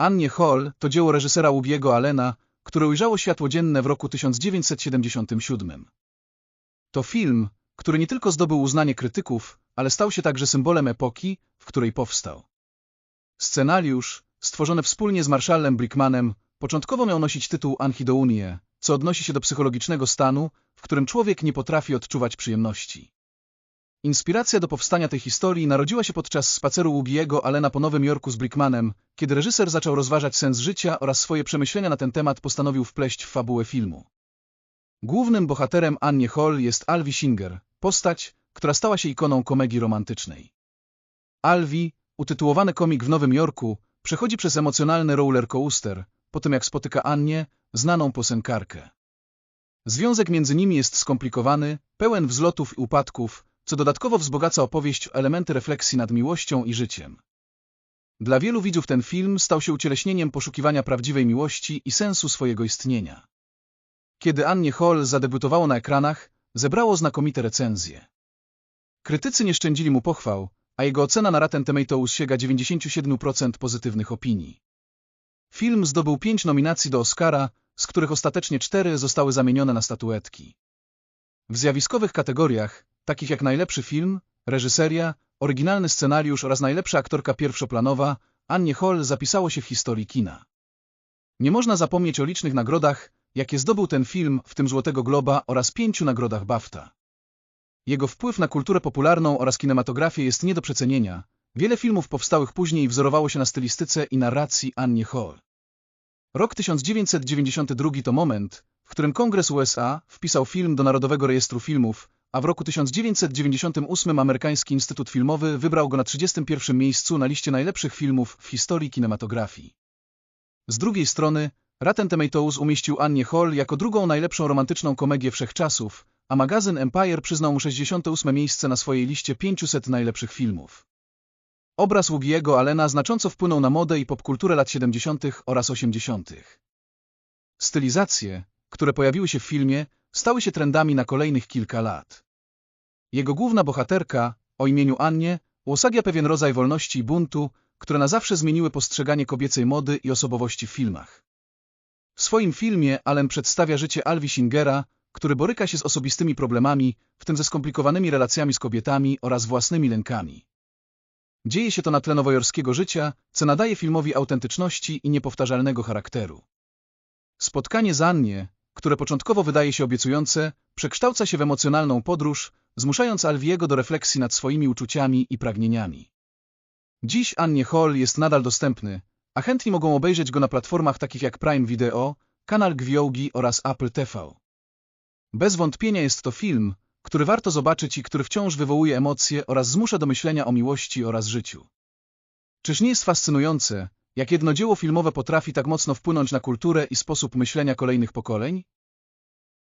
Annie Hall to dzieło reżysera Woody'ego Allena, które ujrzało światło dzienne w roku 1977. To film, który nie tylko zdobył uznanie krytyków, ale stał się także symbolem epoki, w której powstał. Scenariusz, stworzony wspólnie z Marshallem Brickmanem, początkowo miał nosić tytuł Anhidounie, co odnosi się do psychologicznego stanu, w którym człowiek nie potrafi odczuwać przyjemności. Inspiracja do powstania tej historii narodziła się podczas spaceru Woody'ego Allena po Nowym Jorku z Brickmanem, kiedy reżyser zaczął rozważać sens życia oraz swoje przemyślenia na ten temat postanowił wpleść w fabułę filmu. Głównym bohaterem Annie Hall jest Alvi Singer, postać, która stała się ikoną komedii romantycznej. Alvi, utytułowany komik w Nowym Jorku, przechodzi przez emocjonalny roller coaster, po tym jak spotyka Annię, znaną piosenkarkę. Związek między nimi jest skomplikowany, pełen wzlotów i upadków, co dodatkowo wzbogaca opowieść o elementy refleksji nad miłością i życiem. Dla wielu widzów ten film stał się ucieleśnieniem poszukiwania prawdziwej miłości i sensu swojego istnienia. Kiedy Annie Hall zadebiutowało na ekranach, zebrało znakomite recenzje. Krytycy nie szczędzili mu pochwał, a jego ocena na Rotten Tomatoes sięga 97% pozytywnych opinii. Film zdobył pięć nominacji do Oscara, z których ostatecznie cztery zostały zamienione na statuetki. W zjawiskowych kategoriach, takich jak najlepszy film, reżyseria, oryginalny scenariusz oraz najlepsza aktorka pierwszoplanowa, Annie Hall zapisało się w historii kina. Nie można zapomnieć o licznych nagrodach, jakie zdobył ten film, w tym Złotego Globa oraz pięciu nagrodach BAFTA. Jego wpływ na kulturę popularną oraz kinematografię jest nie do przecenienia. Wiele filmów powstałych później wzorowało się na stylistyce i narracji Annie Hall. Rok 1992 to moment, w którym Kongres USA wpisał film do Narodowego Rejestru Filmów, a w roku 1998 amerykański Instytut Filmowy wybrał go na 31 miejscu na liście najlepszych filmów w historii kinematografii. Z drugiej strony, Rotten Tomatoes umieścił Annie Hall jako drugą najlepszą romantyczną komedię wszechczasów, a magazyn Empire przyznał mu 68 miejsce na swojej liście 500 najlepszych filmów. Obraz Woody'ego Allena znacząco wpłynął na modę i popkulturę lat 70. oraz 80. Stylizacje, które pojawiły się w filmie, stały się trendami na kolejnych kilka lat. Jego główna bohaterka, o imieniu Annie, uosabia pewien rodzaj wolności i buntu, które na zawsze zmieniły postrzeganie kobiecej mody i osobowości w filmach. W swoim filmie Allen przedstawia życie Alvi Singera, który boryka się z osobistymi problemami, w tym ze skomplikowanymi relacjami z kobietami oraz własnymi lękami. Dzieje się to na tle nowojorskiego życia, co nadaje filmowi autentyczności i niepowtarzalnego charakteru. Spotkanie z Annie, które początkowo wydaje się obiecujące, przekształca się w emocjonalną podróż, zmuszając Alviego do refleksji nad swoimi uczuciami i pragnieniami. Dziś Annie Hall jest nadal dostępny, a chętni mogą obejrzeć go na platformach takich jak Prime Video, Kanal Gwiołgi oraz Apple TV. Bez wątpienia jest to film, który warto zobaczyć i który wciąż wywołuje emocje oraz zmusza do myślenia o miłości oraz życiu. Czyż nie jest fascynujące, jak jedno dzieło filmowe potrafi tak mocno wpłynąć na kulturę i sposób myślenia kolejnych pokoleń?